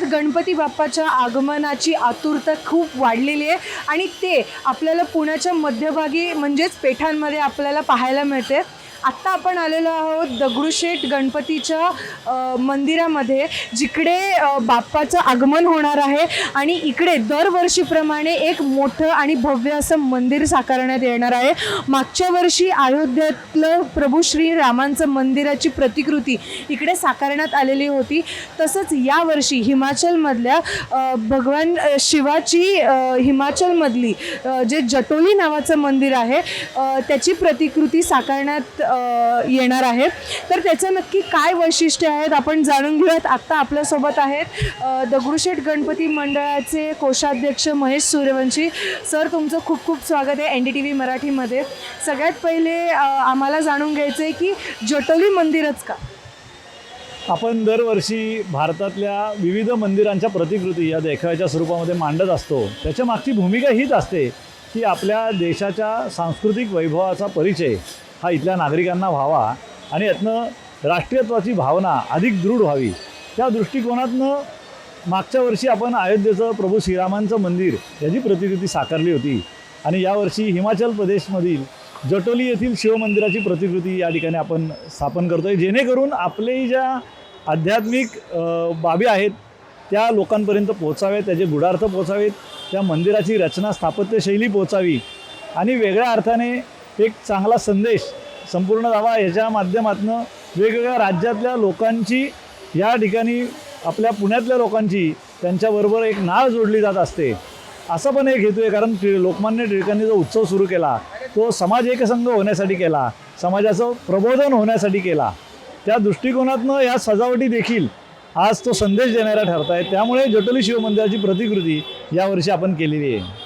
अर्थात गणपती बाप्पाच्या आगमनाची आतुरता खूप वाढलेली आहे. आणि ते आपल्याला पुण्याच्या मध्यभागी म्हणजेच पेठांमध्ये आपल्याला पाहायला मिळते. आत्ता आपण आलेलो आहोत दगडूशेठ गणपतीच्या मंदिरामध्ये जिकडे बाप्पाचं आगमन होणार आहे. आणि इकडे दरवर्षीप्रमाणे एक मोठं आणि भव्य असं मंदिर साकारण्यात येणार आहे. मागच्या वर्षी अयोध्येतलं प्रभू श्री रामांचं मंदिराची प्रतिकृती इकडे साकारण्यात आलेली होती. तसंच यावर्षी हिमाचलमधल्या भगवान शिवाची हिमाचलमधली जे जटोली नावाचं मंदिर आहे त्याची प्रतिकृती साकारण्यात येणार आहे तर त्याचं नक्की काय वैशिष्ट्य आहेत आपण जाणून घेऊयात. आत्ता आपल्यासोबत आहेत दगडूशेठ गणपती मंडळाचे कोषाध्यक्ष महेश सूर्यवंशी. सर तुमचं खूप खूप स्वागत आहे एन डी टी व्ही मराठीमध्ये. सगळ्यात पहिले आम्हाला जाणून घ्यायचं आहे की जटोली मंदिरच का? आपण दरवर्षी भारतातल्या विविध मंदिरांच्या प्रतिकृती या देखाव्याच्या स्वरूपामध्ये मांडत असतो. त्याच्या मागची भूमिका हीच असते की आपल्या देशाच्या सांस्कृतिक वैभवाचा परिचय हा इथल्या नागरिकांना व्हावा आणि यातनं राष्ट्रीयत्वाची भावना अधिक दृढ व्हावी. त्या दृष्टिकोनातनं मागच्या वर्षी आपण अयोध्येचं प्रभू श्रीरामांचं मंदिर याची प्रतिकृती साकारली होती. आणि यावर्षी हिमाचल प्रदेशमधील जटोली येथील शिवमंदिराची प्रतिकृती या ठिकाणी आपण स्थापन करतो आहे जेणेकरून आपले ज्या आध्यात्मिक बाबी आहेत त्या लोकांपर्यंत पोहोचावेत त्याचे गुढार्थ पोचावेत त्या मंदिराची रचना स्थापत्यशैली पोचावी आणि वेगळ्या अर्थाने एक चांगला संदेश संपूर्ण दावा याच्या माध्यमातून वेगवेगळ्या राज्यातल्या लोकांची या ठिकाणी आपल्या पुण्यातल्या लोकांची त्यांच्याबरोबर एक नाळ जोडली जात असते. असं पण एक हेतू आहे कारण टिळ- लोकमान्य टिळकांनी जो उत्सव सुरू केला तो समाज एकसंघ होण्यासाठी केला समाजाचं प्रबोधन होण्यासाठी केला. त्या दृष्टिकोनातनं या सजावटी देखील आज तो संदेश देणाऱ्या ठरत आहे त्यामुळे जटोली शिवमंदिराची प्रतिकृती यावर्षी आपण केलेली आहे.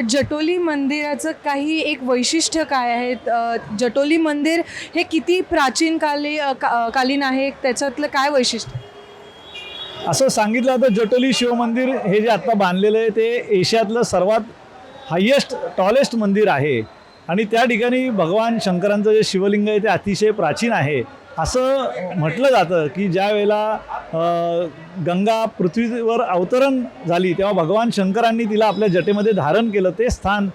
जटोली मंदिराचं काही एक वैशिष्ट्य काय आहे? जटोली मंदिर हे किती प्राचीन काली का- कालीन आहे? त्याच्यातलं काय वैशिष्ट्य? असं सांगितलं तर जटोली शिवमंदिर हे जे आत्ता बांधलेलं आहे ते एशियातलं सर्वात हायेस्ट टॉलेस्ट मंदिर आहे. आणि त्या ठिकाणी भगवान शंकरांचं जे शिवलिंग आहे ते अतिशय प्राचीन आहे. असं म्हटलं जातं की ज्या वेळेला गंगा पृथ्वीवर अवतरण झाली तेव्हा भगवान शंकरांनी तिला आपल्या जटेमध्ये धारण केलं ते स्थान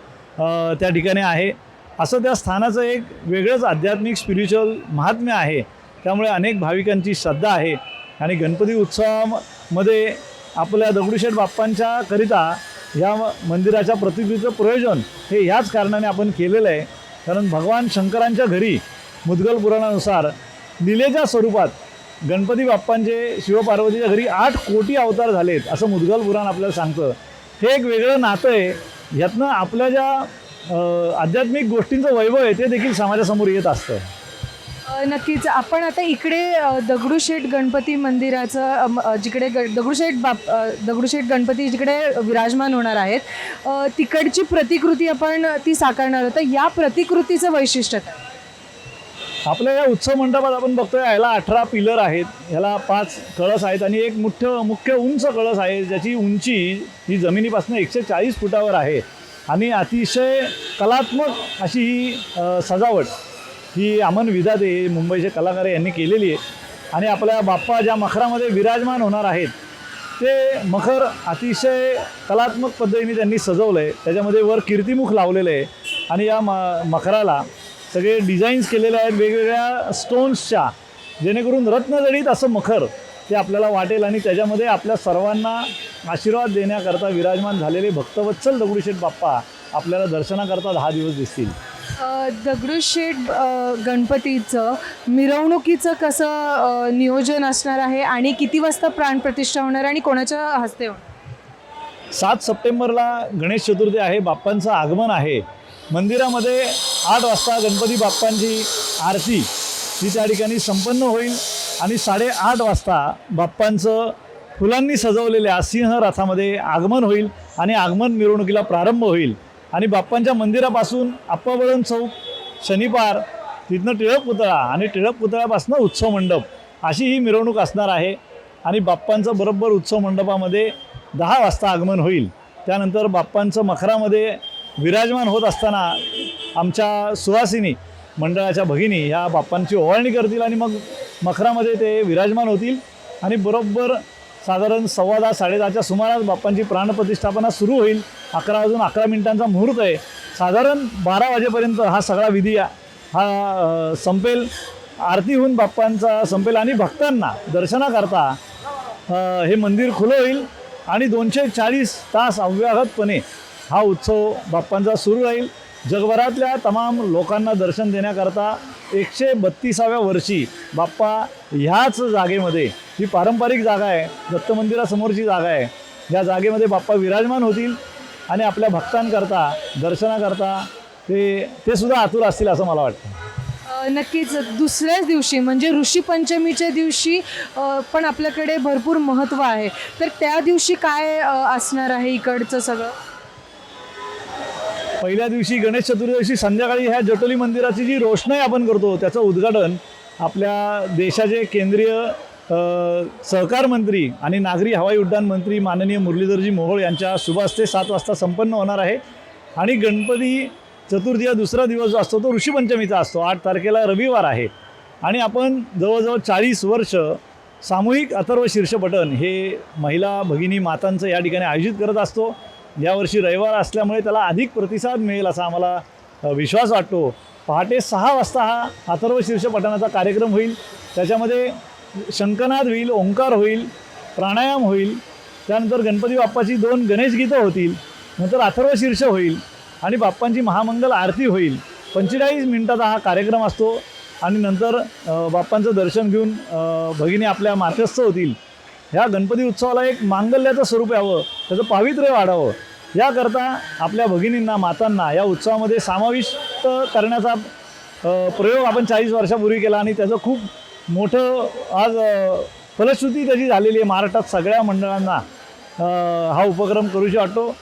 त्या ठिकाणी आहे. असं त्या स्थानाचं एक वेगळंच आध्यात्मिक स्पिरिच्युअल महात्म्य आहे. त्यामुळे अनेक भाविकांची श्रद्धा आहे. आणि गणपती उत्सवामध्ये आपल्या दगडूशेठ बाप्पांच्या करिता या मंदिराच्या प्रतिकृतीचं प्रयोजन हे ह्याच कारणाने आपण केलेलं आहे. कारण भगवान शंकरांच्या घरी मुद्गल पुराणानुसार लिलेच्या स्वरूपात गणपती बाप्पांचे शिवपार्वतीच्या घरी आठ कोटी अवतार झालेत असं मुदगल पुराण आपल्याला सांगतं. हे एक वेगळं नातं आहे. ह्यातनं आपल्या ज्या आध्यात्मिक गोष्टींचं वैभव आहे ते देखील समाजासमोर येत असतं. नक्कीच. आपण आता इकडे दगडूशेठ गणपती मंदिराचं जिकडे ग दगडूशेठ बाप दगडूशेठ गणपती जिकडे विराजमान होणार आहेत तिकडची प्रतिकृती आपण ती साकारणार आहोत. या प्रतिकृतीचं वैशिष्ट्य काय? आपल्या या उत्सव मंडपात आपण बघतोय याला अठरा पिलर आहेत. ह्याला पाच कळस आहेत आणि एक मुख्य मुख्य उंच कळस आहे ज्याची उंची ही जमिनीपासून एकशे चाळीस फुटावर आहे. आणि अतिशय कलात्मक अशी ही सजावट ही अमन विधाते मुंबईचे कलाकार यांनी केलेली आहे. आणि आपल्या बाप्पा ज्या मखरामध्ये विराजमान होणार आहेत ते मखर अतिशय कलात्मक पद्धतीने त्यांनी सजवलं आहे त्याच्यामध्ये वर कीर्तिमुख लावलेलं आहे. आणि या म मखराला सगळे डिझाईन्स केलेले आहेत वेगवेगळ्या स्टोन्सच्या जेणेकरून रत्नजडीत असं मखर ते आपल्याला वाटेल आणि त्याच्यामध्ये आपल्या सर्वांना आशीर्वाद देण्याकरता विराजमान झालेले भक्तवत्सल दगडूशेठ बाप्पा आपल्याला दर्शनाकरता दहा दिवस दिसतील. दगडूशेठ गणपतीचं मिरवणुकीचं कसं नियोजन असणार आहे आणि किती वाजता प्राणप्रतिष्ठा होणार आणि कोणाच्या हस्ते होणार? सात सप्टेंबरला गणेश चतुर्थी आहे बाप्पांचं आगमन आहे. मंदिरामध्ये आठ वाजता गणपती बाप्पांची आरती. ही त्या ठिकाणी संपन्न होईल आणि साडेआठ वाजता बाप्पांचं फुलांनी सजवलेल्या सिंह रथामध्ये आगमन होईल आणि आगमन मिरवणुकीला प्रारंभ होईल. आणि बाप्पांच्या मंदिरापासून आप्पावळण चौक शनिवार तिथनं टिळक पुतळा आणि टिळक पुतळ्यापासून उत्सव मंडप अशी ही मिरवणूक असणार आहे. आणि बाप्पांचं बरोबर उत्सव मंडपामध्ये दहा वाजता आगमन होईल. त्यानंतर बाप्पांचं मखरामध्ये विराजमान होत असताना आमच्या सुहासिनी मंडळाच्या भगिनी ह्या बाप्पांची ओवाळणी करतील आणि मग मखरामध्ये ते विराजमान होतील. आणि बरोबर साधारण सव्वा दहा साडेदहाच्या सुमारास बाप्पांची प्राणप्रतिष्ठापना सुरू होईल. अकरा वाजून अकरा मिनिटांचा मुहूर्त आहे. साधारण बारा वाजेपर्यंत हा सगळा विधी हा संपेल. आरती होऊन बाप्पांचा संपेल आणि भक्तांना दर्शनाकरता हे मंदिर खुलं होईल. आणि दोनशे चाळीस तास अव्याहतपणे हा उत्सव बाप्पांचा सुरू राहील. जगभरातल्या तमाम लोकांना दर्शन देण्याकरता एकशे बत्तीसाव्या वर्षी बाप्पा ह्याच जागेमध्ये ही पारंपरिक जागा आहे दत्त मंदिरासमोरची जागा आहे. या जागेमध्ये बाप्पा विराजमान होतील आणि आपल्या भक्तांकरता दर्शनाकरता ते ते सुद्धा आतुर असतील असं मला वाटतं. नक्कीच. दुसऱ्याच दिवशी म्हणजे ऋषीपंचमीच्या दिवशी पण आपल्याकडे भरपूर महत्त्व आहे. तर त्या दिवशी काय असणार आहे इकडचं सगळं? पहिल्या दिवशी गणेश चतुर्दशी संध्याकाळी ह्या जटोली मंदिराची जी रोषणाई आपण करतो त्याचं उद्घाटन आपल्या देशाचे केंद्रीय सहकार मंत्री आणि नागरी हवाई उड्डाण मंत्री माननीय मुरलीधरजी मोहोळ यांच्या शुभ हस्ते सात वाजता संपन्न होणार आहे. आणि गणपती चतुर्थी हा दुसरा दिवस जो असतो तो ऋषीपंचमीचा असतो. आठ तारखेला रविवार आहे. आणि आपण जवळजवळ चाळीस वर्ष सामूहिक अथर्व शीर्षपटन हे महिला भगिनी मातांचं या ठिकाणी आयोजित करत असतो. यावर्षी रविवार असल्यामुळे त्याला अधिक प्रतिसाद मिळेल असा आम्हाला विश्वास वाटतो. पहाटे सहा वाजता हा अथर्व शीर्षपठणाचा कार्यक्रम होईल. त्याच्यामध्ये शंकनाद होईल ओंकार होईल प्राणायाम होईल. त्यानंतर गणपती बाप्पाची दोन गणेश गीतं होतील. नंतर अथर्व शीर्ष होईल आणि बाप्पांची महामंगल आरती होईल. पंचेचाळीस मिनिटाचा हा कार्यक्रम असतो आणि नंतर बाप्पांचं दर्शन घेऊन भगिनी आपल्या मार्गस्थ होतील. ह्या गणपती उत्सवाला एक मांगल्याचं स्वरूप यावं त्याचं पावित्र्य वाढावं. याकरता आपल्या भगिनींना मातांना या उत्सवामध्ये समाविष्ट करण्याचा प्रयोग आपण चाळीस वर्षापूर्वी केला आणि त्याचं खूप मोठं आज फलश्रुती त्याची झालेली आहे. महाराष्ट्रात सगळ्या मंडळांना हा उपक्रम करूशी वाटतो.